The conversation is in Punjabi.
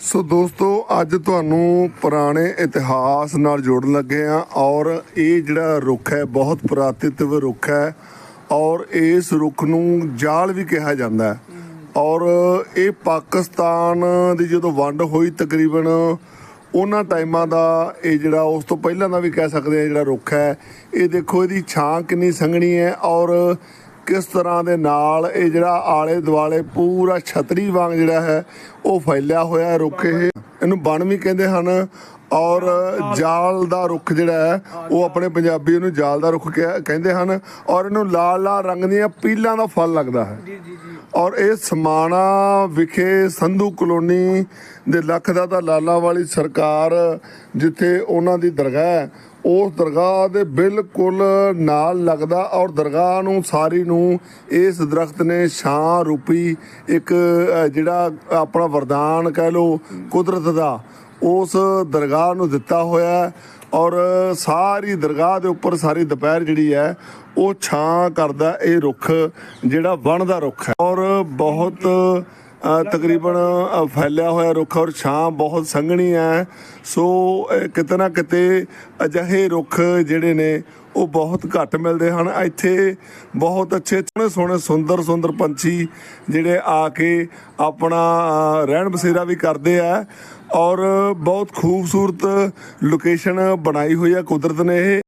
ਸੋ ਦੋਸਤੋ, ਅੱਜ ਤੁਹਾਨੂੰ ਪੁਰਾਣੇ ਇਤਿਹਾਸ ਨਾਲ ਜੋੜਨ ਲੱਗੇ ਆ ਔਰ ਇਹ ਜਿਹੜਾ ਰੁੱਖ ਹੈ, ਬਹੁਤ ਪੁਰਾਤਿਤਵ ਰੁੱਖ ਹੈ ਔਰ ਇਸ ਰੁੱਖ ਨੂੰ ਜਾਲ ਵੀ ਕਿਹਾ ਜਾਂਦਾ ਹੈ ਔਰ ਇਹ ਪਾਕਿਸਤਾਨ ਦੀ ਜਦੋਂ ਵੰਡ ਹੋਈ ਤਕਰੀਬਨ, ਉਹਨਾਂ ਟਾਈਮਾਂ ਦਾ ਇਹ ਜਿਹੜਾ ਉਸ ਤੋਂ ਪਹਿਲਾਂ ਦਾ ਵੀ ਕਹਿ ਸਕਦੇ ਆ ਜਿਹੜਾ ਰੁੱਖ ਹੈ, ਇਹ ਦੇਖੋ ਇਹਦੀ ਛਾਂ ਕਿੰਨੀ ਸੰਘਣੀ ਹੈ ਔਰ ਕਿਸ ਤਰ੍ਹਾਂ ਦੇ ਨਾਲ ਇਹ ਜਿਹੜਾ ਆਲੇ ਦੁਆਲੇ ਪੂਰਾ ਛਤਰੀ ਵਾਂਗ ਜਿਹੜਾ ਹੈ, ਉਹ ਫੈਲਿਆ ਹੋਇਆ ਹੈ, ਰੁੱਖ ਇਹ ਇਹਨੂੰ ਬਣ ਵੀ ਕਹਿੰਦੇ ਹਨ। ਔਰ ਜਾਲ ਦਾ ਰੁੱਖ ਜਿਹੜਾ ਹੈ ਉਹ ਆਪਣੇ ਪੰਜਾਬੀ ਇਹਨੂੰ ਜਾਲ ਦਾ ਰੁੱਖ ਕਿਹਾ- ਕਹਿੰਦੇ ਹਨ ਔਰ ਇਹਨੂੰ ਲਾਲ ਲਾਲ ਰੰਗ ਦੀਆਂ ਪੀਲਾਂ ਦਾ ਫਲ ਲੱਗਦਾ ਹੈ। ਔਰ ਇਹ ਸਮਾਣਾ ਵਿਖੇ ਸੰਧੂ ਕਲੋਨੀ ਦੇ ਲੱਖ ਦਾ ਤਾਂ ਲਾਲਾ ਵਾਲੀ ਸਰਕਾਰ ਜਿੱਥੇ ਉਹਨਾਂ ਦੀ ਦਰਗਾਹ ਹੈ ਉਸ ਦਰਗਾਹ ਦੇ ਬਿਲਕੁਲ ਨਾਲ ਲੱਗਦਾ ਔਰ ਦਰਗਾਹ ਨੂੰ ਸਾਰੀ ਨੂੰ ਇਸ ਦਰਖਤ ਨੇ ਛਾਂ ਰੂਪੀ ਇੱਕ ਅ, ਜਿਹੜਾ ਆਪਣਾ ਵਰਦਾਨ ਕਹਿ ਲੋ ਕੁਦਰਤ ਦਾ ਉਸ ਦਰਗਾਹ ਨੂੰ ਦਿੱਤਾ ਹੋਇਆ ਔਰ ਸਾਰੀ ਦਰਗਾਹ ਦੇ ਉੱਪਰ ਸਾਰੀ ਦੁਪਹਿਰ ਜਿਹੜੀ ਹੈ, ਉਹ ਛਾਂ ਕਰਦਾ ਇਹ ਰੁੱਖ ਜਿਹੜਾ ਵਣ ਦਾ ਰੁੱਖ ਹੈ। ਔਰ ਬਹੁਤ ਤਕਰੀਬਨ ਫੈਲਿਆ ਹੋਇਆ ਰੁੱਖ ਔਰ ਛਾਂ ਬਹੁਤ ਸੰਘਣੀ ਹੈ। ਸੋ ਕਿਤੇ ਨਾ ਕਿਤੇ ਅਜਿਹੇ ਰੁੱਖ ਜਿਹੜੇ ਨੇ, ਉਹ ਬਹੁਤ ਘੱਟ ਮਿਲਦੇ ਹਨ। ਇੱਥੇ ਬਹੁਤ ਅੱਛੇ ਸੋਹਣੇ ਸੋਹਣੇ ਸੁੰਦਰ ਸੁੰਦਰ ਪੰਛੀ ਜਿਹੜੇ ਆ ਕੇ ਆਪਣਾ ਰਹਿਣ ਬਸੇਰਾ ਵੀ ਕਰਦੇ ਆ ਔਰ ਬਹੁਤ ਖੂਬਸੂਰਤ ਲੋਕੇਸ਼ਨ ਬਣਾਈ ਹੋਈ ਹੈ ਕੁਦਰਤ ਨੇ ਇਹ।